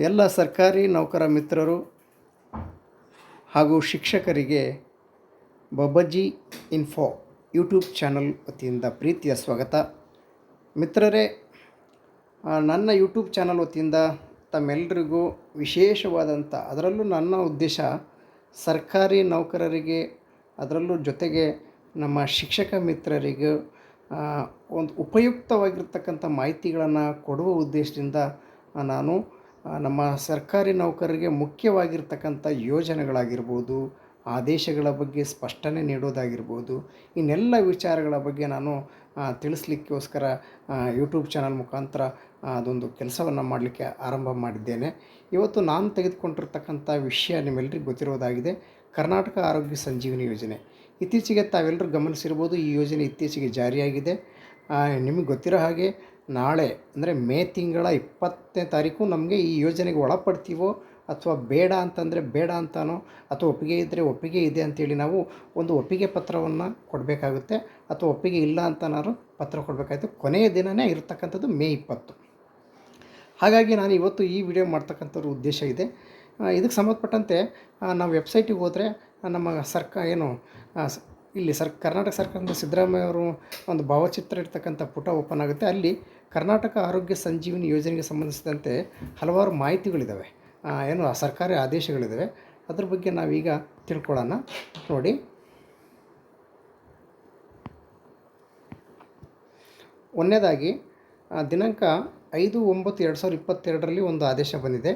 ಎಲ್ಲ ಸರ್ಕಾರಿ ನೌಕರ ಮಿತ್ರರು ಹಾಗೂ ಶಿಕ್ಷಕರಿಗೆ ಬಬ್ಬಜ್ಜಿ ಇನ್ಫೋ ಯೂಟ್ಯೂಬ್ ಚಾನಲ್ ವತಿಯಿಂದ ಪ್ರೀತಿಯ ಸ್ವಾಗತ. ಮಿತ್ರರೇ ನನ್ನ ಯೂಟ್ಯೂಬ್ ಚಾನಲ್ ವತಿಯಿಂದ ತಮ್ಮೆಲ್ಲರಿಗೂ ವಿಶೇಷವಾದಂಥ, ಅದರಲ್ಲೂ ನನ್ನ ಉದ್ದೇಶ ಸರ್ಕಾರಿ ನೌಕರರಿಗೆ, ಅದರಲ್ಲೂ ಜೊತೆಗೆ ನಮ್ಮ ಶಿಕ್ಷಕ ಮಿತ್ರರಿಗೂ ಒಂದು ಉಪಯುಕ್ತವಾಗಿರ್ತಕ್ಕಂಥ ಮಾಹಿತಿಗಳನ್ನು ಕೊಡುವ ಉದ್ದೇಶದಿಂದ ನಾನು ನಮ್ಮ ಸರ್ಕಾರಿ ನೌಕರರಿಗೆ ಮುಖ್ಯವಾಗಿರ್ತಕ್ಕಂಥ ಯೋಜನೆಗಳಾಗಿರ್ಬೋದು, ಆದೇಶಗಳ ಬಗ್ಗೆ ಸ್ಪಷ್ಟನೆ ನೀಡೋದಾಗಿರ್ಬೋದು, ಇನ್ನೆಲ್ಲ ವಿಚಾರಗಳ ಬಗ್ಗೆ ನಾನು ತಿಳಿಸ್ಲಿಕ್ಕೋಸ್ಕರ ಯೂಟ್ಯೂಬ್ ಚಾನಲ್ ಮುಖಾಂತರ ಅದೊಂದು ಕೆಲಸವನ್ನು ಮಾಡಲಿಕ್ಕೆ ಆರಂಭ ಮಾಡಿದ್ದೇನೆ. ಇವತ್ತು ನಾನು ತೆಗೆದುಕೊಂಡಿರ್ತಕ್ಕಂಥ ವಿಷಯ ನಿಮ್ಮೆಲ್ಲರಿಗೂ ಗೊತ್ತಿರೋದಾಗಿದೆ, ಕರ್ನಾಟಕ ಆರೋಗ್ಯ ಸಂಜೀವಿನಿ ಯೋಜನೆ. ಇತ್ತೀಚೆಗೆ ತಾವೆಲ್ಲರೂ ಗಮನಿಸಿರ್ಬೋದು, ಈ ಯೋಜನೆ ಇತ್ತೀಚೆಗೆ ಜಾರಿಯಾಗಿದೆ. ನಿಮಗೆ ಗೊತ್ತಿರೋ ಹಾಗೆ ನಾಳೆ, ಅಂದರೆ ಮೇ ತಿಂಗಳ ಇಪ್ಪತ್ತನೇ ತಾರೀಕು ನಮಗೆ ಈ ಯೋಜನೆಗೆ ಒಳಪಡ್ತೀವೋ ಅಥವಾ ಬೇಡ ಅಂತಂದರೆ ಬೇಡ ಅಂತಾನೋ ಅಥವಾ ಒಪ್ಪಿಗೆ ಇದ್ದರೆ ಒಪ್ಪಿಗೆ ಇದೆ ಅಂತೇಳಿ ನಾವು ಒಂದು ಒಪ್ಪಿಗೆ ಪತ್ರವನ್ನು ಕೊಡಬೇಕಾಗುತ್ತೆ. ಅಥವಾ ಒಪ್ಪಿಗೆ ಇಲ್ಲ ಅಂತನಾದ್ರು ಪತ್ರ ಕೊಡಬೇಕಾಗುತ್ತೆ ಕೊನೆಯ ದಿನವೇ ಇರತಕ್ಕಂಥದ್ದು ಮೇ ಇಪ್ಪತ್ತು. ಹಾಗಾಗಿ ನಾನು ಇವತ್ತು ಈ ವಿಡಿಯೋ ಮಾಡ್ತಕ್ಕಂಥದ್ದು ಉದ್ದೇಶ ಇದೆ. ಇದಕ್ಕೆ ಸಂಬಂಧಪಟ್ಟಂತೆ ನಾವು ವೆಬ್ಸೈಟಿಗೆ ಹೋದರೆ ನಮ್ಮ ಸರ್ಕಾರ ಏನು ಇಲ್ಲಿ ಸರ್, ಕರ್ನಾಟಕ ಸರ್ಕಾರದ ಸಿದ್ದರಾಮಯ್ಯ ಅವರು ಒಂದು ಭಾವಚಿತ್ರ ಇರ್ತಕ್ಕಂಥ ಪುಟ ಓಪನ್ ಆಗುತ್ತೆ. ಅಲ್ಲಿ ಕರ್ನಾಟಕ ಆರೋಗ್ಯ ಸಂಜೀವಿನಿ ಯೋಜನೆಗೆ ಸಂಬಂಧಿಸಿದಂತೆ ಹಲವಾರು ಮಾಹಿತಿಗಳಿದ್ದಾವೆ ಏನು ಸರ್ಕಾರಿ ಆದೇಶಗಳಿದ್ದಾವೆ ಅದ್ರ ಬಗ್ಗೆ ನಾವೀಗ ತಿಳ್ಕೊಳ್ಳೋಣ. ನೋಡಿ. ಒಂದನೇದಾಗಿ ದಿನಾಂಕ ಐದು ಒಂಬತ್ತು ಎರಡು ಸಾವಿರದ ಇಪ್ಪತ್ತೆರಡರಲ್ಲಿ ಒಂದು ಆದೇಶ ಬಂದಿದೆ.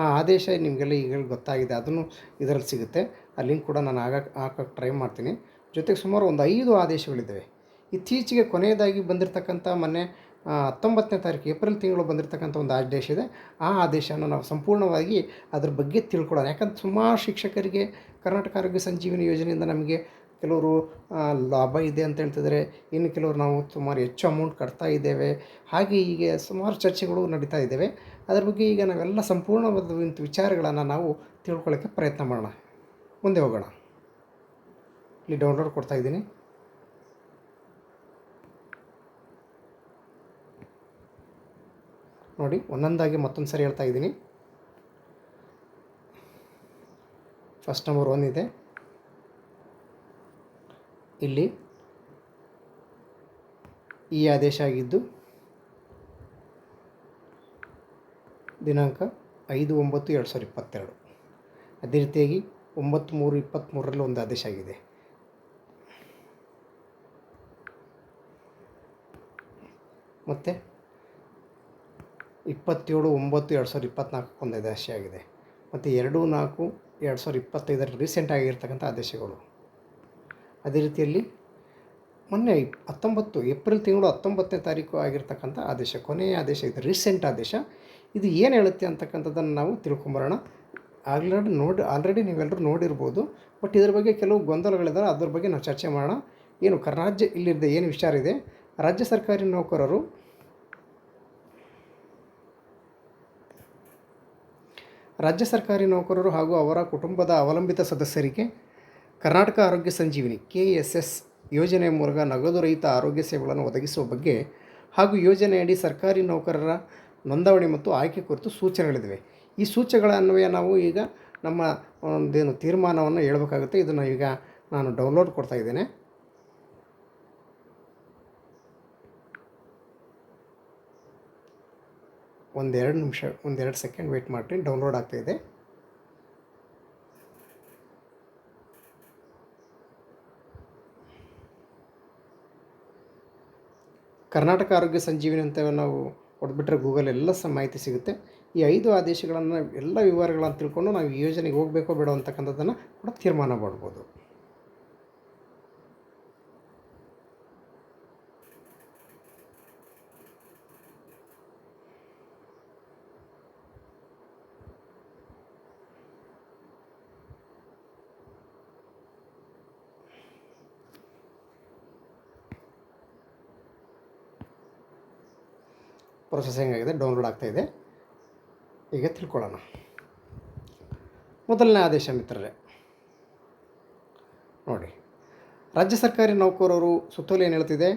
ಆ ಆದೇಶ ನಿಮಗೆಲ್ಲ ಈಗ ಗೊತ್ತಾಗಿದೆ. ಅದನ್ನು ಇದರಲ್ಲಿ ಸಿಗುತ್ತೆ. ಆ ಲಿಂಕ್ ಕೂಡ ನಾನು ಆಗ ಹಾಕೋಕ್ಕೆ ಟ್ರೈ ಮಾಡ್ತೀನಿ. ಜೊತೆಗೆ ಸುಮಾರು ಒಂದು ಐದು ಆದೇಶಗಳಿದ್ದಾವೆ. ಇತ್ತೀಚೆಗೆ ಕೊನೆಯದಾಗಿ ಬಂದಿರತಕ್ಕಂಥ ಮೊನ್ನೆ ಹತ್ತೊಂಬತ್ತನೇ ತಾರೀಕು ಏಪ್ರಿಲ್ ತಿಂಗಳು ಬಂದಿರತಕ್ಕಂಥ ಒಂದು ಆದೇಶ ಇದೆ. ಆ ಆದೇಶವನ್ನು ನಾವು ಸಂಪೂರ್ಣವಾಗಿ ಅದ್ರ ಬಗ್ಗೆ ತಿಳ್ಕೊಳ್ಳೋಣ. ಯಾಕಂದ್ರೆ ಸುಮಾರು ಶಿಕ್ಷಕರಿಗೆ, ಕರ್ನಾಟಕ ಆರೋಗ್ಯ ಸಂಜೀವಿನಿ ಯೋಜನೆಯಿಂದ ನಮಗೆ ಕೆಲವರು ಲಾಭ ಇದೆ ಅಂತ ಹೇಳ್ತಿದ್ದಾರೆ. ಇನ್ನು ಕೆಲವರು ನಾವು ಸುಮಾರು ಹೆಚ್ಚು ಅಮೌಂಟ್ ಕಟ್ತಾ ಇದ್ದೇವೆ. ಹಾಗೆ ಹೀಗೆ ಸುಮಾರು ಚರ್ಚೆಗಳು ನಡೀತಾ ಇದ್ದೇವೆ. ಅದ್ರ ಬಗ್ಗೆ ಈಗ ನಾವೆಲ್ಲ ಸಂಪೂರ್ಣವಾದ ವಿಚಾರಗಳನ್ನು ನಾವು ತಿಳ್ಕೊಳ್ಳೋಕ್ಕೆ ಪ್ರಯತ್ನ ಮಾಡೋಣ. ಮುಂದೆ ಹೋಗೋಣ. ಇಲ್ಲಿ ಡೌನ್ಲೋಡ್ ಕೊಡ್ತಾ ಇದ್ದೀನಿ. ನೋಡಿ, ಒಂದೊಂದಾಗಿ ಮತ್ತೊಂದು ಸರಿ ಹೇಳ್ತಾ ಇದ್ದೀನಿ. ಫಸ್ಟ್ ನಂಬರ್ ಒನ್ ಇದೆ. ಇಲ್ಲಿ ಈ ಆದೇಶ ಆಗಿದ್ದು, ದಿನಾಂಕ ಐದು ಒಂಬತ್ತು ಎರಡು ಸಾವಿರದ ಇಪ್ಪತ್ತೆರಡು. ಅದೇ ರೀತಿಯಾಗಿ ಒಂಬತ್ತು ಮೂರು ಇಪ್ಪತ್ತ್ಮೂರರಲ್ಲಿ ಒಂದು ಆದೇಶ ಆಗಿದೆ. ಮತ್ತು ಇಪ್ಪತ್ತೇಳು, ಒಂಬತ್ತು, ಎರಡು ಸಾವಿರದ ಇಪ್ಪತ್ತ್ನಾಲ್ಕು ಒಂದು ಆದೇಶ ಆಗಿದೆ. ಮತ್ತು ಎರಡು, ನಾಲ್ಕು, ಎರಡು ಸಾವಿರದ ಇಪ್ಪತ್ತೈದರ ರೀಸೆಂಟ್ ಆಗಿರ್ತಕ್ಕಂಥ ಆದೇಶಗಳು. ಅದೇ ರೀತಿಯಲ್ಲಿ ಮೊನ್ನೆ ಹತ್ತೊಂಬತ್ತು, ಏಪ್ರಿಲ್ ತಿಂಗಳು ಹತ್ತೊಂಬತ್ತನೇ ತಾರೀಕು ಆಗಿರ್ತಕ್ಕಂಥ ಆದೇಶ, ಕೊನೆಯ ಆದೇಶ, ಇದೆ ರೀಸೆಂಟ್ ಆದೇಶ. ಇದು ಏನು ಹೇಳುತ್ತೆ ಅಂತಕ್ಕಂಥದ್ದನ್ನು ನಾವು ತಿಳ್ಕೊಂಬರೋಣ. ಆಲ್ರೆಡಿ ನೋಡಿ ಆಲ್ರೆಡಿ ನೀವೆಲ್ಲರೂ ನೋಡಿರ್ಬೋದು. ಬಟ್ ಇದ್ರ ಬಗ್ಗೆ ಕೆಲವು ಗೊಂದಲಗಳಿದ್ದಾವೆ ಅದ್ರ ಬಗ್ಗೆ ನಾವು ಚರ್ಚೆ ಮಾಡೋಣ. ಏನು ಕರ್ನಾಜ್ಯ ಇಲ್ಲಿರದೆ ಏನು ವಿಚಾರ ಇದೆ? ರಾಜ್ಯ ಸರ್ಕಾರಿ ನೌಕರರು ರಾಜ್ಯ ಸರ್ಕಾರಿ ನೌಕರರು ಹಾಗೂ ಅವರ ಕುಟುಂಬದ ಅವಲಂಬಿತ ಸದಸ್ಯರಿಗೆ ಕರ್ನಾಟಕ ಆರೋಗ್ಯ ಸಂಜೀವಿನಿ ಕೆ ಎಸ್ ಎಸ್ ಯೋಜನೆಯ ಮೂಲಕ ನಗದು ರಹಿತ ಆರೋಗ್ಯ ಸೇವೆಗಳನ್ನು ಒದಗಿಸುವ ಬಗ್ಗೆ ಹಾಗೂ ಯೋಜನೆಯಡಿ ಸರ್ಕಾರಿ ನೌಕರರ ನೋಂದಣಿ ಮತ್ತು ಆಯ್ಕೆ ಕುರಿತು ಸೂಚನೆಗಳಿವೆ ಈ ಸೂಚನೆಗಳ ಅನ್ವಯ ನಾವು ಈಗ ನಮ್ಮ ಒಂದೇನು ತೀರ್ಮಾನವನ್ನು ಹೇಳಬೇಕಾಗುತ್ತೆ. ಇದನ್ನು ಈಗ ನಾನು ಡೌನ್ಲೋಡ್ ಕೊಡ್ತಾ ಇದ್ದೇನೆ. ಒಂದೆರಡು ನಿಮಿಷ, ಒಂದೆರಡು ಸೆಕೆಂಡ್ ವೆಯ್ಟ್ ಮಾಡ್ತೀನಿ. ಡೌನ್ಲೋಡ್ ಆಗ್ತಾಯಿದೆ ಕರ್ನಾಟಕ ಆರೋಗ್ಯ ಸಂಜೀವಿನಿ ಅಂತ ನಾವು ಹೊಡೆದ್ಬಿಟ್ರೆ ಗೂಗಲ್ ಎಲ್ಲ ಸಹ ಮಾಹಿತಿ ಸಿಗುತ್ತೆ. ಈ ಐದು ಆದೇಶಗಳನ್ನು, ಎಲ್ಲ ವಿವರಗಳನ್ನು ತಿಳ್ಕೊಂಡು ನಾವು ಯೋಜನೆಗೆ ಹೋಗಬೇಕೋ ಬೇಡೋ ಅಂತಕ್ಕಂಥದ್ದನ್ನು ಕೂಡ ತೀರ್ಮಾನ ಮಾಡ್ಬೋದು. ಪ್ರೊಸೆಸಿಂಗ್ ಆಗಿದೆ ಡೌನ್ಲೋಡ್ ಆಗ್ತಾ ಇದೆ. ಈಗ ತಿಳ್ಕೊಳ್ಳೋಣ. ಮೊದಲನೇ ಆದೇಶ ಮಿತ್ರರೇ, ನೋಡಿ. ರಾಜ್ಯ ಸರ್ಕಾರಿ ನೌಕರರು ಸುತ್ತೋಲೆ ಏನು ಹೇಳ್ತಿದೆ?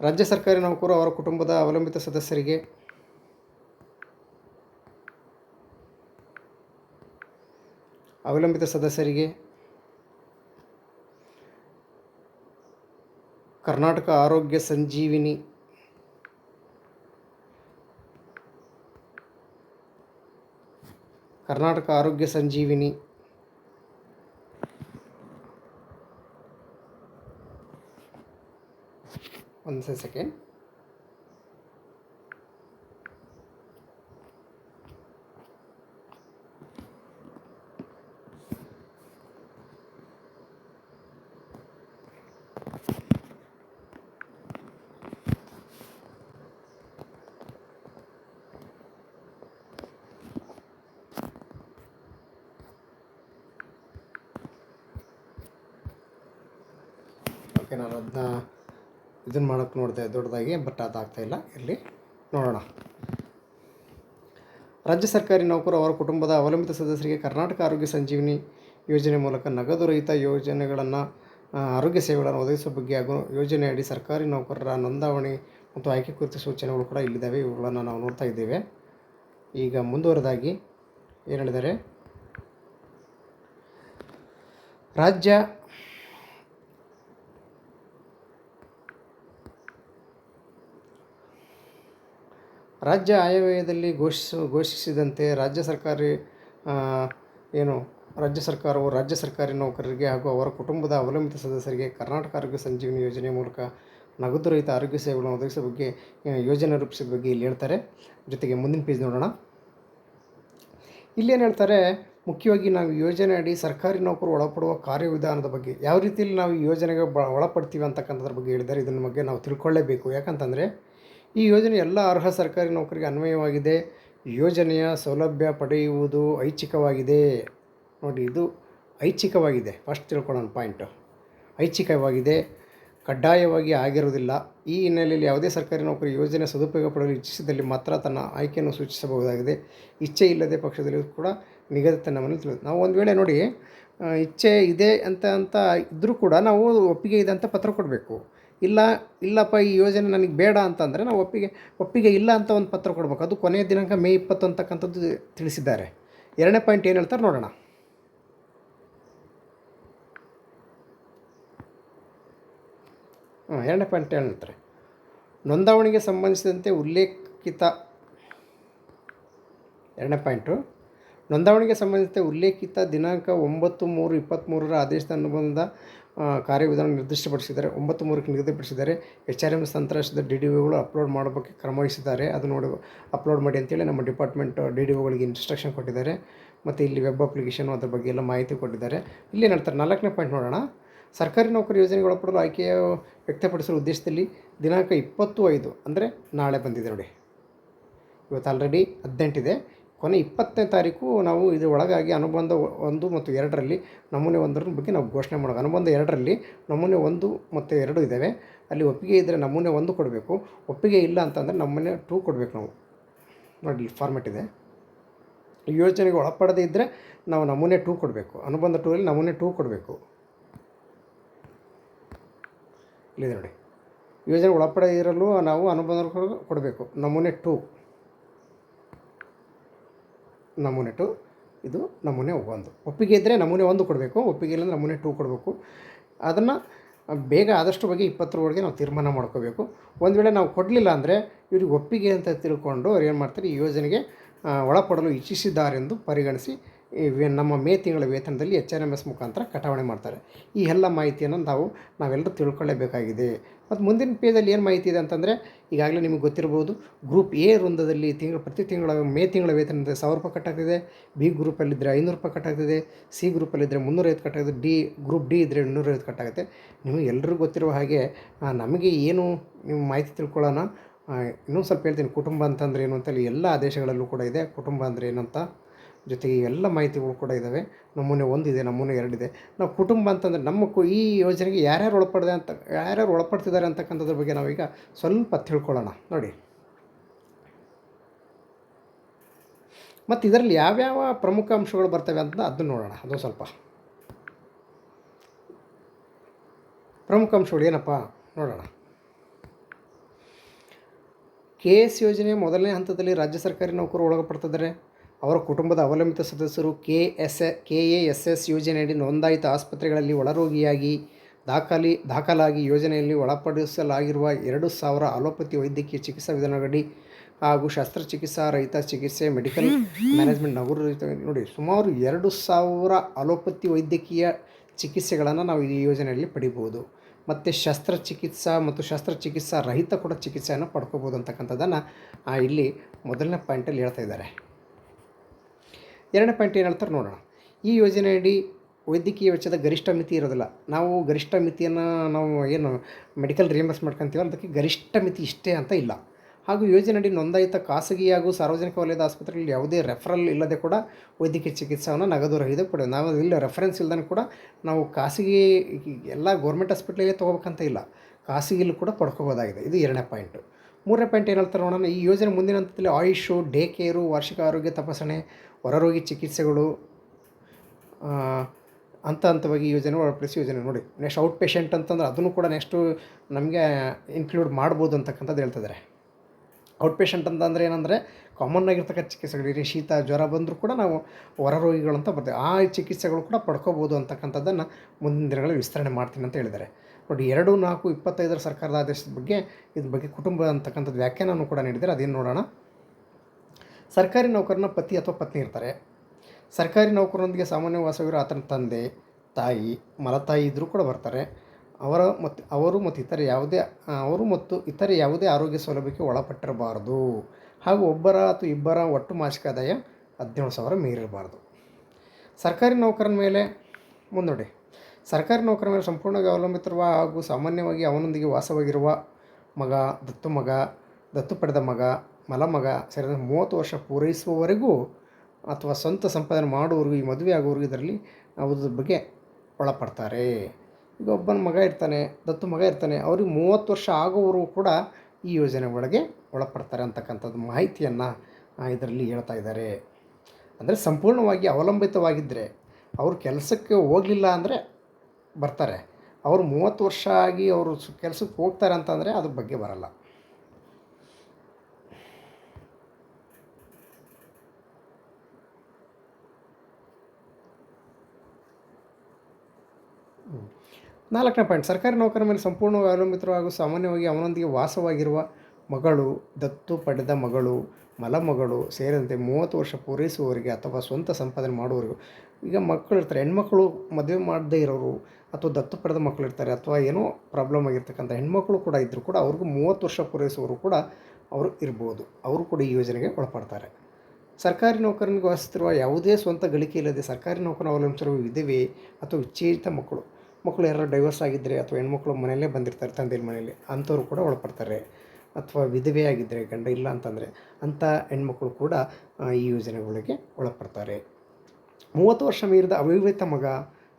ರಾಜ್ಯ ಸರ್ಕಾರಿ ನೌಕರರು ಅವರ ಕುಟುಂಬದ ಅವಲಂಬಿತ ಸದಸ್ಯರಿಗೆ ಅವಲಂಬಿತ ಸದಸ್ಯರಿಗೆ ಕರ್ನಾಟಕ ಆರೋಗ್ಯ ಸಂಜೀವಿನಿ ಕರ್ನಾಟಕ ಆರೋಗ್ಯ ಸಂಜೀವಿನಿ. ಒಂದು ಸೆಕೆಂಡ್. ಓಕೆ ನಾನು ಅದನ್ನ ಇದನ್ನು ಮಾಡೋಕ್ಕೆ ನೋಡಿದೆ, ದೊಡ್ಡದಾಗಿ ಬಟ್ ಅದಾಗ್ತಾಯಿಲ್ಲ ಇಲ್ಲಿ. ನೋಡೋಣ. ರಾಜ್ಯ ಸರ್ಕಾರಿ ನೌಕರು ಅವರ ಕುಟುಂಬದ ಅವಲಂಬಿತ ಸದಸ್ಯರಿಗೆ ಕರ್ನಾಟಕ ಆರೋಗ್ಯ ಸಂಜೀವಿನಿ ಯೋಜನೆ ಮೂಲಕ ನಗದು ರಹಿತ ಯೋಜನೆಗಳನ್ನು ಆರೋಗ್ಯ ಸೇವೆಗಳನ್ನು ಒದಗಿಸುವ ಬಗ್ಗೆ ಹಾಗೂ ಯೋಜನೆಯಡಿ ಸರ್ಕಾರಿ ನೌಕರರ ನೋಂದಾವಣಿ ಮತ್ತು ಆಯ್ಕೆ ಕುರಿತ ಸೂಚನೆಗಳು ಕೂಡ ಇಲ್ಲಿದ್ದಾವೆ. ಇವುಗಳನ್ನು ನಾವು ನೋಡ್ತಾ ಇದ್ದೇವೆ. ಈಗ ಮುಂದುವರೆದಾಗಿ ಏನು ಹೇಳಿದರೆ ರಾಜ್ಯ ರಾಜ್ಯ ಆಯವ್ಯಯದಲ್ಲಿ ಘೋಷಿಸು, ಘೋಷಿಸಿದಂತೆ ರಾಜ್ಯ ಸರ್ಕಾರಿ ಏನು, ರಾಜ್ಯ ಸರ್ಕಾರವು ರಾಜ್ಯ ಸರ್ಕಾರಿ ನೌಕರರಿಗೆ ಹಾಗೂ ಅವರ ಕುಟುಂಬದ ಅವಲಂಬಿತ ಸದಸ್ಯರಿಗೆ ಕರ್ನಾಟಕ ಆರೋಗ್ಯ ಸಂಜೀವಿನಿ ಯೋಜನೆ ಮೂಲಕ ನಗದು ರಹಿತ ಆರೋಗ್ಯ ಸೇವೆಗಳನ್ನು ಒದಗಿಸುವ ಬಗ್ಗೆ ಯೋಜನೆ ರೂಪಿಸಿದ ಬಗ್ಗೆ ಇಲ್ಲಿ ಹೇಳ್ತಾರೆ. ಜೊತೆಗೆ ಮುಂದಿನ ಪೇಜ್ ನೋಡೋಣ. ಇಲ್ಲೇನು ಹೇಳ್ತಾರೆ, ಮುಖ್ಯವಾಗಿ ನಾವು ಯೋಜನೆ ಅಡಿ ಸರ್ಕಾರಿ ನೌಕರು ಒಳಪಡುವ ಕಾರ್ಯವಿಧಾನದ ಬಗ್ಗೆ, ಯಾವ ರೀತಿಯಲ್ಲಿ ನಾವು ಯೋಜನೆಗೆ ಬ ಒಳಪಡ್ತೀವಿ ಅಂತಕ್ಕಂಥದ್ರ ಬಗ್ಗೆ ಹೇಳಿದ್ದಾರೆ. ಇದನ್ನ ಬಗ್ಗೆ ನಾವು ತಿಳ್ಕೊಳ್ಳೇಬೇಕು. ಯಾಕಂತಂದರೆ ಈ ಯೋಜನೆ ಎಲ್ಲ ಅರ್ಹ ಸರ್ಕಾರಿ ನೌಕರಿಗೆ ಅನ್ವಯವಾಗಿದೆ. ಯೋಜನೆಯ ಸೌಲಭ್ಯ ಪಡೆಯುವುದು ಐಚ್ಛಿಕವಾಗಿದೆ. ನೋಡಿ, ಇದು ಐಚ್ಛಿಕವಾಗಿದೆ. ಫಸ್ಟ್ ತಿಳ್ಕೊಳ್ಳೋಣ ಪಾಯಿಂಟು. ಐಚ್ಛಿಕವಾಗಿದೆ. ಕಡ್ಡಾಯವಾಗಿ ಆಗಿರುವುದಿಲ್ಲ. ಈ ಹಿನ್ನೆಲೆಯಲ್ಲಿ ಯಾವುದೇ ಸರ್ಕಾರಿ ನೌಕರಿ ಯೋಜನೆ ಸದುಪಯೋಗ ಪಡೆಯಲು ಇಚ್ಛಿಸಿದಲ್ಲಿ ಮಾತ್ರ ತನ್ನ ಆಯ್ಕೆಯನ್ನು ಸೂಚಿಸಬಹುದಾಗಿದೆ. ಇಚ್ಛೆ ಇಲ್ಲದೆ ಪಕ್ಷದಲ್ಲಿ ಕೂಡ ನಿಗದಿತ ನಮ್ಮನ್ನು ತಿಳಿದು, ನಾವು ಒಂದು ವೇಳೆ ನೋಡಿ ಇಚ್ಛೆ ಇದೆ ಅಂತ ಅಂತ ಇದ್ದರೂ ಕೂಡ ನಾವು ಒಪ್ಪಿಗೆ ಇದೆ ಅಂತ ಪತ್ರ ಕೊಡಬೇಕು. ಇಲ್ಲ, ಇಲ್ಲಪ್ಪ, ಈ ಯೋಜನೆ ನನಗೆ ಬೇಡ ಅಂತಂದರೆ ನಾವು ಒಪ್ಪಿಗೆ ಒಪ್ಪಿಗೆ ಇಲ್ಲ ಅಂತ ಒಂದು ಪತ್ರ ಕೊಡಬೇಕು. ಅದು ಕೊನೆಯ ದಿನಾಂಕ ಮೇ ಇಪ್ಪತ್ತು ಅಂತಕ್ಕಂಥದ್ದು ತಿಳಿಸಿದ್ದಾರೆ. ಎರಡನೇ ಪಾಯಿಂಟ್ ಏನು ಹೇಳ್ತಾರೆ ನೋಡೋಣ. ಹಾಂ ಎರಡನೇ ಪಾಯಿಂಟ್ ಏನು ಹೇಳ್ತಾರೆ? ನೋಂದಾವಣಿಗೆ ಸಂಬಂಧಿಸಿದಂತೆ ಉಲ್ಲೇಖಿತ ಎರಡನೇ ಪಾಯಿಂಟು, ನೋಂದಾವಣಿಗೆ ಸಂಬಂಧಿಸಿದಂತೆ ಉಲ್ಲೇಖಿತ ದಿನಾಂಕ ಒಂಬತ್ತು ಮೂರು ಇಪ್ಪತ್ತ್ಮೂರರ ಆದೇಶದ ಅನುಬಂಧ ಕಾರ್ಯವಿಧಾನ ನಿರ್ದಿಷ್ಟಪಡಿಸಿದ್ದಾರೆ. ಒಂಬತ್ತು ಮೂರಕ್ಕೆ ನಿಗದಿಪಡಿಸಿದ್ದಾರೆ. ಎಚ್ ಆರ್ ಎಂ ಅಂತರಾಷ್ಟ್ರೀಯ ಡಿ ಡಿ ಒಗಳು ಅಪ್ಲೋಡ್ ಮಾಡೋಕ್ಕೆ ಕ್ರಮ ವಹಿಸಿದ್ದಾರೆ ಅದು ನೋಡಿ ಅಪ್ಲೋಡ್ ಮಾಡಿ ಅಂತೇಳಿ ನಮ್ಮ ಡಿಪಾರ್ಟ್ಮೆಂಟ್ ಡಿ ಡಿ ಒಗಳಿಗೆ ಇನ್ಸ್ಟ್ರಕ್ಷನ್ ಕೊಟ್ಟಿದ್ದಾರೆ. ಮತ್ತು ಇಲ್ಲಿ ವೆಬ್ ಅಪ್ಲಿಕೇಶನ್ ಅದರ ಬಗ್ಗೆ ಎಲ್ಲ ಮಾಹಿತಿ ಕೊಟ್ಟಿದ್ದಾರೆ. ಇಲ್ಲಿ ಏನಂತಾರೆ ನಾಲ್ಕನೇ ಪಾಯಿಂಟ್ ನೋಡೋಣ. ಸರ್ಕಾರಿ ನೌಕರಿ ಯೋಜನೆಗೆ ಒಳಪಡಲು ಆಯ್ಕೆಯ ವ್ಯಕ್ತಪಡಿಸುವ ಉದ್ದೇಶದಲ್ಲಿ ದಿನಾಂಕ ಇಪ್ಪತ್ತು ಐದು ಅಂದರೆ ನಾಳೆ ಬಂದಿದೆ ನೋಡಿ. ಇವತ್ತು ಆಲ್ರೆಡಿ ಹದಿನೆಂಟಿದೆ. ಕೊನೆ ಇಪ್ಪತ್ತನೇ ತಾರೀಕು ನಾವು ಇದು ಒಳಗಾಗಿ ಅನುಬಂಧ ಒಂದು ಮತ್ತು ಎರಡರಲ್ಲಿ ನಮೂನೆ ಒಂದರ ಬಗ್ಗೆ ನಾವು ಘೋಷಣೆ ಮಾಡೋದು ಅನುಬಂಧ ಎರಡರಲ್ಲಿ ನಮೂನೆ ಒಂದು ಮತ್ತು ಎರಡು ಇದ್ದಾವೆ. ಅಲ್ಲಿ ಒಪ್ಪಿಗೆ ಇದ್ದರೆ ನಮೂನೆ ಒಂದು ಕೊಡಬೇಕು. ಒಪ್ಪಿಗೆ ಇಲ್ಲ ಅಂತಂದರೆ ನಮೂನೆ ಟೂ ಕೊಡಬೇಕು ನಾವು. ನೋಡಿ ಫಾರ್ಮೆಟ್ ಇದೆ. ಯೋಜನೆಗೆ ಒಳಪಡದೇ ಇದ್ದರೆ ನಾವು ನಮೂನೆ ಟೂ ಕೊಡಬೇಕು. ಅನುಬಂಧ ಟೂ ಅಲ್ಲಿ ನಮೂನೆ ಟೂ ಕೊಡಬೇಕು. ಇಲ್ಲಿದೆ ನೋಡಿ. ಯೋಜನೆ ಒಳಪಡದೇ ಇರಲು ನಾವು ಅನುಬಂಧ ಕೊಡಬೇಕು. ನಮೂನೆ ಟೂ. ನಮೂನೆ ಟು, ಇದು ನಮೂನೆ ಒಂದು. ಒಪ್ಪಿಗೆ ಇದ್ದರೆ ನಮೂನೆ ಒಂದು ಕೊಡಬೇಕು, ಒಪ್ಪಿಗೆ ಇಲ್ಲಾಂದರೆ ನಮೂನೆ ಟೂ ಕೊಡಬೇಕು. ಅದನ್ನು ಬೇಗ ಆದಷ್ಟು ಬಗ್ಗೆ ಇಪ್ಪತ್ತರವರೆಗೆ ನಾವು ತೀರ್ಮಾನ ಮಾಡ್ಕೋಬೇಕು. ಒಂದು ವೇಳೆ ನಾವು ಕೊಡಲಿಲ್ಲ ಅಂದರೆ ಇವ್ರಿಗೆ ಒಪ್ಪಿಗೆ ಅಂತ ತಿಳ್ಕೊಂಡು ಅವ್ರು ಏನು ಮಾಡ್ತಾರೆ, ಈ ಯೋಜನೆಗೆ ಒಳಪಡಲು ಇಚ್ಛಿಸಿದ್ದಾರೆಂದು ಪರಿಗಣಿಸಿ ನಮ್ಮ ಮೇ ತಿಂಗಳ ವೇತನದಲ್ಲಿ ಎಚ್ ಆರ್ ಎಂ ಎಸ್ ಮುಖಾಂತರ ಕಟಾವಣೆ ಮಾಡ್ತಾರೆ. ಈ ಎಲ್ಲ ಮಾಹಿತಿಯನ್ನು ನಾವು, ನಾವೆಲ್ಲರೂ ತಿಳ್ಕೊಳ್ಳೇಬೇಕಾಗಿದೆ. ಮತ್ತು ಮುಂದಿನ ಪೇಜಲ್ಲಿ ಏನು ಮಾಹಿತಿ ಇದೆ ಅಂತಂದರೆ, ಈಗಾಗಲೇ ನಿಮಗೆ ಗೊತ್ತಿರ್ಬೋದು, ಗ್ರೂಪ್ ಎ ವೃಂದದಲ್ಲಿ ತಿಂಗಳು, ಪ್ರತಿ ತಿಂಗಳ ಮೇ ತಿಂಗಳ ವೇತನದ ಸಾವಿರ ರೂಪಾಯಿ ಕಟ್ಟಾಗ್ತಿದೆ, ಬಿ ಗ್ರೂಪಲ್ಲಿದ್ದರೆ ಐನೂರು ರೂಪಾಯಿ ಕಟ್ಟಾಗ್ತಿದೆ, ಸಿ ಗ್ರೂಪಲ್ಲಿದ್ದರೆ ಮುನ್ನೂರೈವತ್ತು ಕಟ್ಟಾಗ್ತದೆ, ಡಿ ಗ್ರೂಪ್ ಡಿ ಇದ್ದರೆ ಇನ್ನೂರೈವತ್ತು ಕಟ್ಟಾಗುತ್ತೆ. ನಿಮಗೆ ಎಲ್ಲರಿಗೂ ಗೊತ್ತಿರುವ ಹಾಗೆ ನಮಗೆ ಏನು ನಿಮ್ಮ ಮಾಹಿತಿ ತಿಳ್ಕೊಳ್ಳೋಣ ಇನ್ನೂ ಸ್ವಲ್ಪ ಹೇಳ್ತೀನಿ, ಕುಟುಂಬ ಅಂತಂದ್ರೆ ಏನು ಅಂತೇಳಿ ಎಲ್ಲ ಆದೇಶಗಳಲ್ಲೂ ಕೂಡ ಇದೆ, ಕುಟುಂಬ ಅಂದರೆ ಏನಂತ ಜೊತೆಗೆ ಎಲ್ಲ ಮಾಹಿತಿಗಳು ಕೂಡ ಇದ್ದಾವೆ ನಮೂನೆ ಒಂದಿದೆ ನಮೂನೆ ಎರಡಿದೆ ನಾವು ಕುಟುಂಬ ಅಂತಂದರೆ ನಮ್ಮ ಕು ಈ ಯೋಜನೆಗೆ ಯಾರ್ಯಾರು ಒಳಪಡದೆ ಅಂತ, ಯಾರ್ಯಾರು ಒಳಪಡ್ತಿದ್ದಾರೆ ಅಂತಕ್ಕಂಥದ್ರ ಬಗ್ಗೆ ನಾವೀಗ ಸ್ವಲ್ಪ ತಿಳ್ಕೊಳ್ಳೋಣ. ನೋಡಿ. ಮತ್ತು ಇದರಲ್ಲಿ ಯಾವ್ಯಾವ ಪ್ರಮುಖ ಅಂಶಗಳು ಬರ್ತವೆ ಅಂತ ಅದನ್ನು ನೋಡೋಣ. ಅದು ಸ್ವಲ್ಪ. ಪ್ರಮುಖ ಅಂಶಗಳು ಏನಪ್ಪ? ನೋಡೋಣ. ಕೆ ಎಸ್ ಯೋಜನೆ ಮೊದಲನೇ ಹಂತದಲ್ಲಿ ರಾಜ್ಯ ಸರ್ಕಾರಿ ನೌಕರು ಒಳಪಡ್ತಿದ್ದಾರೆ ಅವರ ಕುಟುಂಬದ ಅವಲಂಬಿತ ಸದಸ್ಯರು K S A K A S S ಯೋಜನೆಯಡಿ ನೋಂದಾಯಿತ ಆಸ್ಪತ್ರೆಗಳಲ್ಲಿ ಒಳರೋಗಿಯಾಗಿ ದಾಖಲಿ ದಾಖಲಾಗಿ ಯೋಜನೆಯಲ್ಲಿ ಒಳಪಡಿಸಲಾಗಿರುವ ಎರಡು ಸಾವಿರ ಅಲೋಪತಿ ವೈದ್ಯಕೀಯ ಚಿಕಿತ್ಸಾ ವಿಧಾನಗಳಡಿ ಹಾಗೂ ಶಸ್ತ್ರಚಿಕಿತ್ಸಾ ರಹಿತ ಚಿಕಿತ್ಸೆ ಮೆಡಿಕಲ್ ಮ್ಯಾನೇಜ್ಮೆಂಟ್ ನಗರ ನೋಡಿ ಸುಮಾರು ಎರಡು ಸಾವಿರ ಅಲೋಪತಿ ವೈದ್ಯಕೀಯ ಚಿಕಿತ್ಸೆಗಳನ್ನು ನಾವು ಈ ಯೋಜನೆಯಲ್ಲಿ ಪಡಿಬೋದು ಮತ್ತು ಶಸ್ತ್ರಚಿಕಿತ್ಸಾ ಮತ್ತು ಶಸ್ತ್ರಚಿಕಿತ್ಸಾ ರಹಿತ ಕೂಡ ಚಿಕಿತ್ಸೆಯನ್ನು ಪಡ್ಕೋಬೋದು ಅಂತಕ್ಕಂಥದ್ದನ್ನು ಇಲ್ಲಿ ಮೊದಲನೇ ಪಾಯಿಂಟಲ್ಲಿ ಹೇಳ್ತಾ ಇದ್ದಾರೆ. ಎರಡನೇ ಪಾಯಿಂಟ್ ಏನು ಹೇಳ್ತಾರೆ ನೋಡೋಣ. ಈ ಯೋಜನೆಯಡಿ ವೈದ್ಯಕೀಯ ವೆಚ್ಚದ ಗರಿಷ್ಠ ಮಿತಿ ಇರೋದಿಲ್ಲ. ನಾವು ಗರಿಷ್ಠ ಮಿತಿಯನ್ನು ನಾವು ಏನು ಮೆಡಿಕಲ್ ರಿಯಂಬರ್ಸ್ ಮಾಡ್ಕೊಂತೀವಲ್ಲ, ಅದಕ್ಕೆ ಗರಿಷ್ಠ ಮಿತಿ ಇಷ್ಟೇ ಅಂತ ಇಲ್ಲ. ಹಾಗೂ ಯೋಜನೆಯಡಿ ನೋಂದಾಯಿತ ಖಾಸಗಿ ಹಾಗೂ ಸಾರ್ವಜನಿಕ ವಲಯದ ಆಸ್ಪತ್ರೆಗಳಲ್ಲಿ ಯಾವುದೇ ರೆಫರಲ್ ಇಲ್ಲದೆ ಕೂಡ ವೈದ್ಯಕೀಯ ಚಿಕಿತ್ಸೆಯನ್ನು ನಗದು ರಹಿತ ಕೊಡ, ನಾವು ಇಲ್ಲಿ ರೆಫರೆನ್ಸ್ ಇಲ್ಲದೇ ಕೂಡ ನಾವು ಖಾಸಗಿ ಎಲ್ಲ ಗೌರ್ಮೆಂಟ್ ಹಾಸ್ಪಿಟ್ಲಲ್ಲೇ ತೊಗೋಬೇಕಂತ ಇಲ್ಲ. ಖಾಸಗಿಯಲ್ಲೂ ಕೂಡ ಪಡ್ಕೋಬೋದಾಗಿದೆ. ಇದು ಎರಡನೇ ಪಾಯಿಂಟು. ಮೂರನೇ ಪಾಯಿಂಟ್ ಏನು ಹೇಳ್ತಾರೆ ನೋಡೋಣ. ಈ ಯೋಜನೆ ಮುಂದಿನ ಹಂತದಲ್ಲಿ ಆಯುಷು ಡೇ ಕೇರು ವಾರ್ಷಿಕ ಆರೋಗ್ಯ ತಪಾಸಣೆ ಹೊರರೋಗಿ ಚಿಕಿತ್ಸೆಗಳು ಹಂತ ಹಂತವಾಗಿ ಯೋಜನೆ ಒಳಪಡಿಸಿ ಯೋಜನೆ ನೋಡಿ. ನೆಕ್ಸ್ಟ್ ಔಟ್ ಪೇಷಂಟ್ ಅಂತಂದ್ರೆ ಅದನ್ನು ಕೂಡ ನೆಕ್ಸ್ಟು ನಮಗೆ ಇನ್ಕ್ಲೂಡ್ ಮಾಡ್ಬೋದು ಅಂತಕ್ಕಂಥದ್ದು ಹೇಳ್ತಿದ್ದಾರೆ ಔಟ್ ಪೇಷಂಟ್ ಅಂತಂದರೆ ಏನಂದರೆ ಕಾಮನ್ ಆಗಿರ್ತಕ್ಕಂಥ ಚಿಕಿತ್ಸೆಗಳು ಶೀತ, ಜ್ವರ ಬಂದರೂ ಕೂಡ ನಾವು ಹೊರ ರೋಗಿಗಳು ಅಂತ ಬರ್ತೇವೆ. ಆ ಚಿಕಿತ್ಸೆಗಳು ಕೂಡ ಪಡ್ಕೋಬೋದು ಅಂತಕ್ಕಂಥದ್ದನ್ನು ಮುಂದಿನ ದಿನಗಳಲ್ಲಿ ವಿಸ್ತರಣೆ ಮಾಡ್ತೀನಿ ಅಂತ ಹೇಳಿದ್ದಾರೆ. ನೋಡಿ, ಎರಡು, ನಾಲ್ಕು, ಇಪ್ಪತ್ತೈದರ ಸರ್ಕಾರದ ಆದೇಶದ ಬಗ್ಗೆ, ಇದ್ರ ಬಗ್ಗೆ ಕುಟುಂಬ ಅಂತಕ್ಕಂಥದ್ದು ವ್ಯಾಖ್ಯಾನವನ್ನು ಕೂಡ ನೀಡಿದ್ದಾರೆ. ಅದೇನು ನೋಡೋಣ? ಸರ್ಕಾರಿ ನೌಕರನ ಪತಿ ಅಥವಾ ಪತ್ನಿ ಇರ್ತಾರೆ. ಸರ್ಕಾರಿ ನೌಕರನೊಂದಿಗೆ ಸಾಮಾನ್ಯ ವಾಸವಿರೋ ಆತನ ತಂದೆ, ತಾಯಿ, ಮಲತಾಯಿ ಇದ್ದರೂ ಕೂಡ ಬರ್ತಾರೆ. ಅವರ ಮತ್ತು ಅವರು ಮತ್ತು ಇತರೆ ಯಾವುದೇ ಅವರು ಮತ್ತು ಇತರೆ ಯಾವುದೇ ಆರೋಗ್ಯ ಸೌಲಭ್ಯಕ್ಕೆ ಒಳಪಟ್ಟಿರಬಾರದು. ಹಾಗೂ ಒಬ್ಬರ ಅಥವಾ ಇಬ್ಬರ ಒಟ್ಟು ಮಾಸಿಕ ಆದಾಯ ಹದಿನೇಳು ಸಾವಿರ ಮೀರಿರಬಾರ್ದು. ಸರ್ಕಾರಿ ನೌಕರನ ಮೇಲೆ ಮುಂದೋಡಿ ಸರ್ಕಾರಿ ನೌಕರ ಮೇಲೆ ಸಂಪೂರ್ಣವಾಗಿ ಅವಲಂಬಿತರುವ ಹಾಗೂ ಸಾಮಾನ್ಯವಾಗಿ ಅವನೊಂದಿಗೆ ವಾಸವಾಗಿರುವ ಮಗ, ದತ್ತು ಮಗ, ದತ್ತು ಪಡೆದ ಮಗ ಮಲಮಗ ಸೇರಿದಂತೆ ಮೂವತ್ತು ವರ್ಷ ಪೂರೈಸುವವರೆಗೂ ಅಥವಾ ಸ್ವಂತ ಸಂಪಾದನೆ ಮಾಡುವವರೆಗೂ ಈ ಮದುವೆ ಆಗುವವರೆಗೂ ಇದರಲ್ಲಿ ಅದ್ರ ಬಗ್ಗೆ ಒಳಪಡ್ತಾರೆ. ಈಗ ಒಬ್ಬನ ಮಗ ಇರ್ತಾನೆ, ದತ್ತು ಮಗ ಇರ್ತಾನೆ, ಅವ್ರಿಗೆ ಮೂವತ್ತು ವರ್ಷ ಆಗೋವರೆಗೂ ಕೂಡ ಈ ಯೋಜನೆ ಒಳಗೆ ಒಳಪಡ್ತಾರೆ ಅಂತಕ್ಕಂಥದ್ದು ಮಾಹಿತಿಯನ್ನು ಇದರಲ್ಲಿ ಹೇಳ್ತಾ ಇದ್ದಾರೆ. ಅಂದರೆ ಸಂಪೂರ್ಣವಾಗಿ ಅವಲಂಬಿತವಾಗಿದ್ದರೆ ಅವರು ಕೆಲಸಕ್ಕೆ ಹೋಗಲಿಲ್ಲ ಅಂದರೆ ಬರ್ತಾರೆ. ಅವರು ಮೂವತ್ತು ವರ್ಷ ಆಗಿ ಅವರು ಕೆಲಸಕ್ಕೆ ಹೋಗ್ತಾರೆ ಅಂತಂದರೆ ಅದ್ರ ಬಗ್ಗೆ ಬರಲ್ಲ. ನಾಲ್ಕನೇ ಪಾಯಿಂಟ್, ಸರ್ಕಾರಿ ನೌಕರ ಮೇಲೆ ಸಂಪೂರ್ಣವಾಗಿ ಅವಲಂಬಿತರು ಸಾಮಾನ್ಯವಾಗಿ ಅವನೊಂದಿಗೆ ವಾಸವಾಗಿರುವ ಮಗಳು, ದತ್ತು ಪಡೆದ ಮಗಳು, ಮಲಮಗಳು ಸೇರಿದಂತೆ ಮೂವತ್ತು ವರ್ಷ ಪೂರೈಸುವವರಿಗೆ ಅಥವಾ ಸ್ವಂತ ಸಂಪಾದನೆ ಮಾಡುವವರಿಗೂ, ಈಗ ಮಕ್ಕಳು ಇರ್ತಾರೆ, ಹೆಣ್ಮಕ್ಳು ಮದುವೆ ಮಾಡದೇ ಇರೋರು ಅಥವಾ ದತ್ತು ಪಡೆದ ಮಕ್ಕಳು ಇರ್ತಾರೆ ಅಥವಾ ಏನೋ ಪ್ರಾಬ್ಲಮ್ ಆಗಿರ್ತಕ್ಕಂಥ ಹೆಣ್ಮಕ್ಳು ಕೂಡ ಇದ್ದರೂ ಕೂಡ ಅವ್ರಿಗೂ ಮೂವತ್ತು ವರ್ಷ ಪೂರೈಸುವವರು ಕೂಡ ಅವರು ಇರ್ಬೋದು, ಅವರು ಕೂಡ ಈ ಯೋಜನೆಗೆ ಒಳಪಡ್ತಾರೆ. ಸರ್ಕಾರಿ ನೌಕರನಿಗೆ ವಾಸಿಸುತ್ತಿರುವ ಯಾವುದೇ ಸ್ವಂತ ಗಳಿಕೆ ಇಲ್ಲದೆ ಸರ್ಕಾರಿ ನೌಕರನ ಅವಲಂಬಿಸಿರುವ ವಿಧವೆ ಅಥವಾ ವಿಚ್ಛೇದಿತ ಮಕ್ಕಳು ಮಕ್ಕಳು ಯಾರು ಡೈವರ್ಸ್ ಆಗಿದ್ದರೆ ಅಥವಾ ಹೆಣ್ಮಕ್ಳು ಮನೆಯಲ್ಲೇ ಬಂದಿರ್ತಾರೆ ತಂದೆಯ ಮನೆಯಲ್ಲಿ, ಅಂಥವ್ರು ಕೂಡ ಒಳಪಡ್ತಾರೆ. ಅಥವಾ ವಿಧವೆ ಆಗಿದ್ದರೆ ಗಂಡ ಇಲ್ಲ ಅಂತಂದರೆ ಅಂಥ ಹೆಣ್ಮಕ್ಳು ಕೂಡ ಈ ಯೋಜನೆಗಳಿಗೆ ಒಳಪಡ್ತಾರೆ. ಮೂವತ್ತು ವರ್ಷ ಮೀರಿದ ಅವಿವಾಹಿತ ಮಗ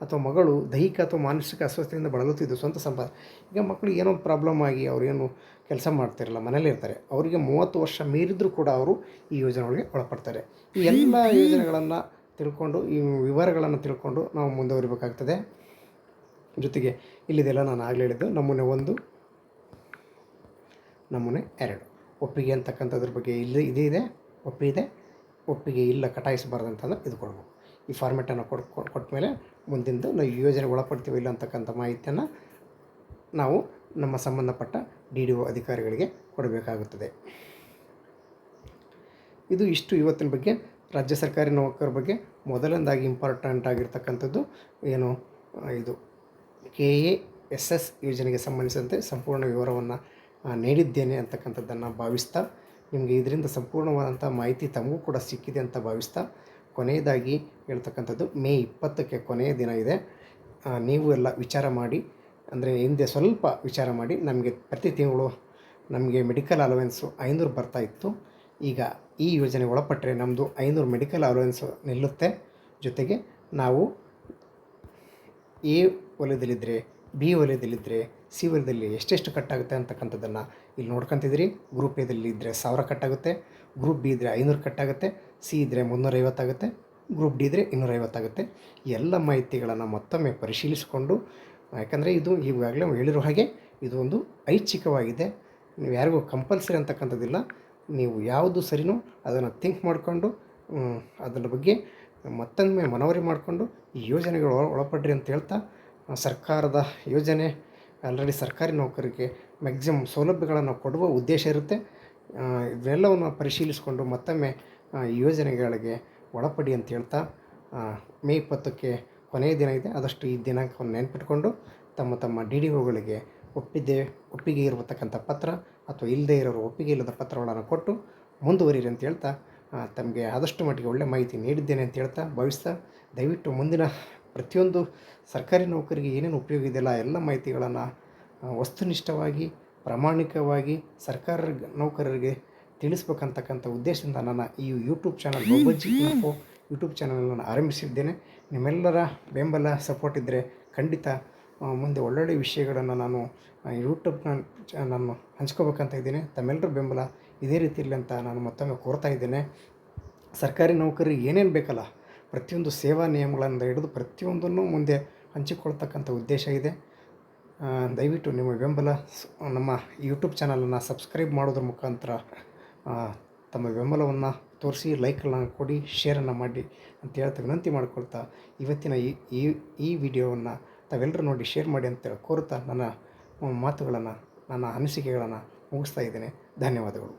ಅಥವಾ ಮಗಳು ದೈಹಿಕ ಅಥವಾ ಮಾನಸಿಕ ಅಸ್ವಸ್ಥತೆಯಿಂದ ಬಳಲುತ್ತಿದ್ದು ಸ್ವಂತ ಸಂಪಾದ, ಈಗ ಮಕ್ಕಳು ಏನೋ ಪ್ರಾಬ್ಲಮ್ ಆಗಿ ಅವ್ರೇನು ಕೆಲಸ ಮಾಡ್ತಿರಲ್ಲ, ಮನೇಲಿ ಇರ್ತಾರೆ. ಅವರಿಗೆ ಮೂವತ್ತು ವರ್ಷ ಮೀರಿದರೂ ಕೂಡ ಅವರು ಈ ಯೋಜನೆಗಳಿಗೆ ಒಳಪಡ್ತಾರೆ. ಈ ಎಲ್ಲ ಯೋಜನೆಗಳನ್ನು ತಿಳ್ಕೊಂಡು, ಈ ವಿವರಗಳನ್ನು ತಿಳ್ಕೊಂಡು ನಾವು ಮುಂದುವರಿಬೇಕಾಗ್ತದೆ. ಜೊತೆಗೆ ಇಲ್ಲಿದೆಲ್ಲ ನಾನು ಆಗಲೇ ಹೇಳಿದ್ದು, ನಮೂನೆ ಒಂದು, ನಮೂನೆ ಎರಡು. ಒಪ್ಪಿಗೆ ಅಂತಕ್ಕಂಥದ್ರ ಬಗ್ಗೆ ಇಲ್ಲಿ ಇದೇ ಇದೆ, ಒಪ್ಪಿಗೆ ಒಪ್ಪಿಗೆ ಇಲ್ಲ ಕಟಾಯಿಸಬಾರ್ದು ಅಂತಂದ್ರೆ ಇದು ಈ ಫಾರ್ಮೆಟನ್ನು ಕೊಟ್ಟು ಕೊಟ್ಟ ಮೇಲೆ ಮುಂದಿಂದು ನಾವು ಯೋಜನೆಗೆ ಒಳಪಡ್ತೀವಿ ಇಲ್ಲ ಅಂತಕ್ಕಂಥ ಮಾಹಿತಿಯನ್ನು ನಾವು ನಮ್ಮ ಸಂಬಂಧಪಟ್ಟ ಡಿ ಡಿ ಒ ಅಧಿಕಾರಿಗಳಿಗೆ ಕೊಡಬೇಕಾಗುತ್ತದೆ. ಇದು ಇಷ್ಟು ಇವತ್ತಿನ ಬಗ್ಗೆ. ರಾಜ್ಯ ಸರ್ಕಾರಿ ನೌಕರ ಬಗ್ಗೆ ಮೊದಲನೇದಾಗಿ ಇಂಪಾರ್ಟೆಂಟ್ ಆಗಿರ್ತಕ್ಕಂಥದ್ದು ಏನು ಇದು. ಕೆ ಎ ಎಸ್ ಎಸ್ ಯೋಜನೆಗೆ ಸಂಬಂಧಿಸಿದಂತೆ ಸಂಪೂರ್ಣ ವಿವರವನ್ನು ನೀಡಿದ್ದೇನೆ ಅಂತಕ್ಕಂಥದ್ದನ್ನು ಭಾವಿಸ್ತಾ, ನಿಮಗೆ ಇದರಿಂದ ಸಂಪೂರ್ಣವಾದಂಥ ಮಾಹಿತಿ ತಮಗೂ ಕೂಡ ಸಿಕ್ಕಿದೆ ಅಂತ ಭಾವಿಸ್ತಾ, ಕೊನೆಯದಾಗಿ ಹೇಳ್ತಕ್ಕಂಥದ್ದು ಮೇ ಇಪ್ಪತ್ತಕ್ಕೆ ಕೊನೆಯ ದಿನ ಇದೆ. ನೀವು ಎಲ್ಲ ವಿಚಾರ ಮಾಡಿ, ಅಂದರೆ ಹಿಂದೆ ಸ್ವಲ್ಪ ವಿಚಾರ ಮಾಡಿ, ನಮಗೆ ಪ್ರತಿ ತಿಂಗಳು ನಮಗೆ ಮೆಡಿಕಲ್ ಅಲವೆನ್ಸು ಐನೂರು ಬರ್ತಾ ಇತ್ತು. ಈಗ ಈ ಯೋಜನೆ ಒಳಪಟ್ಟರೆ ನಮ್ಮದು ಐನೂರು ಮೆಡಿಕಲ್ ಅಲವೆನ್ಸು ನಿಲ್ಲುತ್ತೆ. ಜೊತೆಗೆ ನಾವು ಎ ವಲಯದಲ್ಲಿದ್ದರೆ ಬಿ ವಲಯದಲ್ಲಿದ್ದರೆ ಸಿ ವಲಯದಲ್ಲಿ ಎಷ್ಟೆಷ್ಟು ಕಟ್ಟಾಗುತ್ತೆ ಅಂತಕ್ಕಂಥದ್ದನ್ನು ಇಲ್ಲಿ ನೋಡ್ಕೊತಿದ್ದೀರಿ. ಗ್ರೂಪ್ ಎದಲ್ಲಿ ಇದ್ದರೆ ಸಾವಿರ ಕಟ್ಟಾಗುತ್ತೆ, ಗ್ರೂಪ್ ಬಿ ಇದ್ದರೆ ಐನೂರು ಕಟ್ಟಾಗುತ್ತೆ, ಸಿ ಇದ್ದರೆ ಮುನ್ನೂರೈವತ್ತಾಗುತ್ತೆ ಗ್ರೂಪ್ ಡಿ ಇದ್ದರೆ ಇನ್ನೂರೈವತ್ತಾಗುತ್ತೆ ಎಲ್ಲ ಮಾಹಿತಿಗಳನ್ನು ಮತ್ತೊಮ್ಮೆ ಪರಿಶೀಲಿಸಿಕೊಂಡು, ಯಾಕಂದರೆ ಇದು ಈಗಾಗಲೇ ಹೇಳಿರೋ ಹಾಗೆ ಇದು ಒಂದು ಐಚ್ಛಿಕವಾಗಿದೆ. ನೀವು ಯಾರಿಗೂ ಕಂಪಲ್ಸರಿ ಅಂತಕ್ಕಂಥದ್ದಿಲ್ಲ. ನೀವು ಯಾವುದು ಸರಿನೋ ಅದನ್ನು ಥಿಂಕ್ ಮಾಡಿಕೊಂಡು ಅದರ ಬಗ್ಗೆ ಮತ್ತೊಮ್ಮೆ ಮನವರಿ ಮಾಡಿಕೊಂಡು ಈ ಯೋಜನೆಗಳು ಒಳ- ಒಳಪಡ್ರಿ ಅಂತ ಹೇಳ್ತಾ ಸರ್ಕಾರದ ಯೋಜನೆ ಆಲ್ರೆಡಿ ಸರ್ಕಾರಿ ನೌಕರಿಗೆ ಮ್ಯಾಕ್ಸಿಮಮ್ ಸೌಲಭ್ಯಗಳನ್ನು ಕೊಡುವ ಉದ್ದೇಶ ಇರುತ್ತೆ. ಇವೆಲ್ಲವನ್ನು ಪರಿಶೀಲಿಸಿಕೊಂಡು ಮತ್ತೊಮ್ಮೆ ಯೋಜನೆಗಳಿಗೆ ಒಳಪಡಿ ಅಂತ ಹೇಳ್ತಾ ಮೇ ಇಪ್ಪತ್ತಕ್ಕೆ ಕೊನೆಯ ದಿನ ಇದೆ. ಆದಷ್ಟು ಈ ದಿನಾಂಕವನ್ನು ನೆನ್ಪಿಟ್ಕೊಂಡು ತಮ್ಮ ತಮ್ಮ ಡಿ ಡಿ ಒಗಳಿಗೆ ಒಪ್ಪಿದ್ದೆ, ಒಪ್ಪಿಗೆ ಇರತಕ್ಕಂಥ ಪತ್ರ ಅಥವಾ ಇಲ್ಲದೇ ಇರೋರು ಒಪ್ಪಿಗೆ ಇಲ್ಲದ ಪತ್ರಗಳನ್ನು ಕೊಟ್ಟು ಮುಂದುವರಿಯಿರಿ ಅಂತ ಹೇಳ್ತಾ ತಮಗೆ ಆದಷ್ಟು ಮಟ್ಟಿಗೆ ಒಳ್ಳೆಯ ಮಾಹಿತಿ ನೀಡಿದ್ದೇನೆ ಅಂತ ಹೇಳ್ತಾ ಭಾವಿಸ್ತಾ, ದಯವಿಟ್ಟು ಮುಂದಿನ ಪ್ರತಿಯೊಂದು ಸರ್ಕಾರಿ ನೌಕರಿಗೆ ಏನೇನು ಉಪಯೋಗ ಇದೆಯಲ್ಲ ಎಲ್ಲ ಮಾಹಿತಿಗಳನ್ನು ವಸ್ತುನಿಷ್ಠವಾಗಿ ಪ್ರಾಮಾಣಿಕವಾಗಿ ಸರ್ಕಾರ ನೌಕರರಿಗೆ ತಿಳಿಸ್ಬೇಕಂತಕ್ಕಂಥ ಉದ್ದೇಶದಿಂದ ನಾನು ಈ YouTube channel Bobbajji info YouTube ಚಾನಲನ್ನು ಆರಂಭಿಸಿದ್ದೇನೆ. ನಿಮ್ಮೆಲ್ಲರ ಬೆಂಬಲ ಸಪೋರ್ಟ್ ಇದ್ದರೆ ಖಂಡಿತ ಮುಂದೆ ಒಳ್ಳೊಳ್ಳೆ ವಿಷಯಗಳನ್ನು ನಾನು ಯೂಟ್ಯೂಬ್ನ ನಾನು ಹಂಚ್ಕೋಬೇಕಂತ ಇದ್ದೀನಿ. ತಮ್ಮೆಲ್ಲರ ಬೆಂಬಲ ಇದೇ ರೀತಿ ಇರಲಿ ಅಂತ ನಾನು ಮತ್ತೊಮ್ಮೆ ಕೋರ್ತಾ ಇದ್ದೇನೆ. ಸರ್ಕಾರಿ ನೌಕರಿ ಏನೇನು ಬೇಕಲ್ಲ ಪ್ರತಿಯೊಂದು ಸೇವಾ ನಿಯಮಗಳನ್ನು ಹಿಡಿದು ಪ್ರತಿಯೊಂದನ್ನು ಮುಂದೆ ಹಂಚಿಕೊಳ್ತಕ್ಕಂಥ ಉದ್ದೇಶ ಇದೆ. ದಯವಿಟ್ಟು ನಿಮ್ಮ ಬೆಂಬಲ ನಮ್ಮ ಯೂಟ್ಯೂಬ್ ಚಾನಲನ್ನು ಸಬ್ಸ್ಕ್ರೈಬ್ ಮಾಡೋದ್ರ ಮುಖಾಂತರ ತಮ್ಮ ಬೆಂಬಲವನ್ನು ತೋರಿಸಿ ಲೈಕ್ಗಳನ್ನು ಕೊಡಿ ಶೇರನ್ನು ಮಾಡಿ ಅಂತ ಹೇಳ್ತಾ ವಿನಂತಿ ಮಾಡಿಕೊಳ್ತಾ ಇವತ್ತಿನ ಈ ಈ ಈ ವಿಡಿಯೋವನ್ನು ತಾವೆಲ್ಲರೂ ನೋಡಿ ಶೇರ್ ಮಾಡಿ ಅಂತ ಕೋರುತ್ತಾ ನನ್ನ ಮಾತುಗಳನ್ನು, ನನ್ನ ಅನಿಸಿಕೆಗಳನ್ನು ಮುಗಿಸ್ತಾ ಇದ್ದೇನೆ. ಧನ್ಯವಾದಗಳು.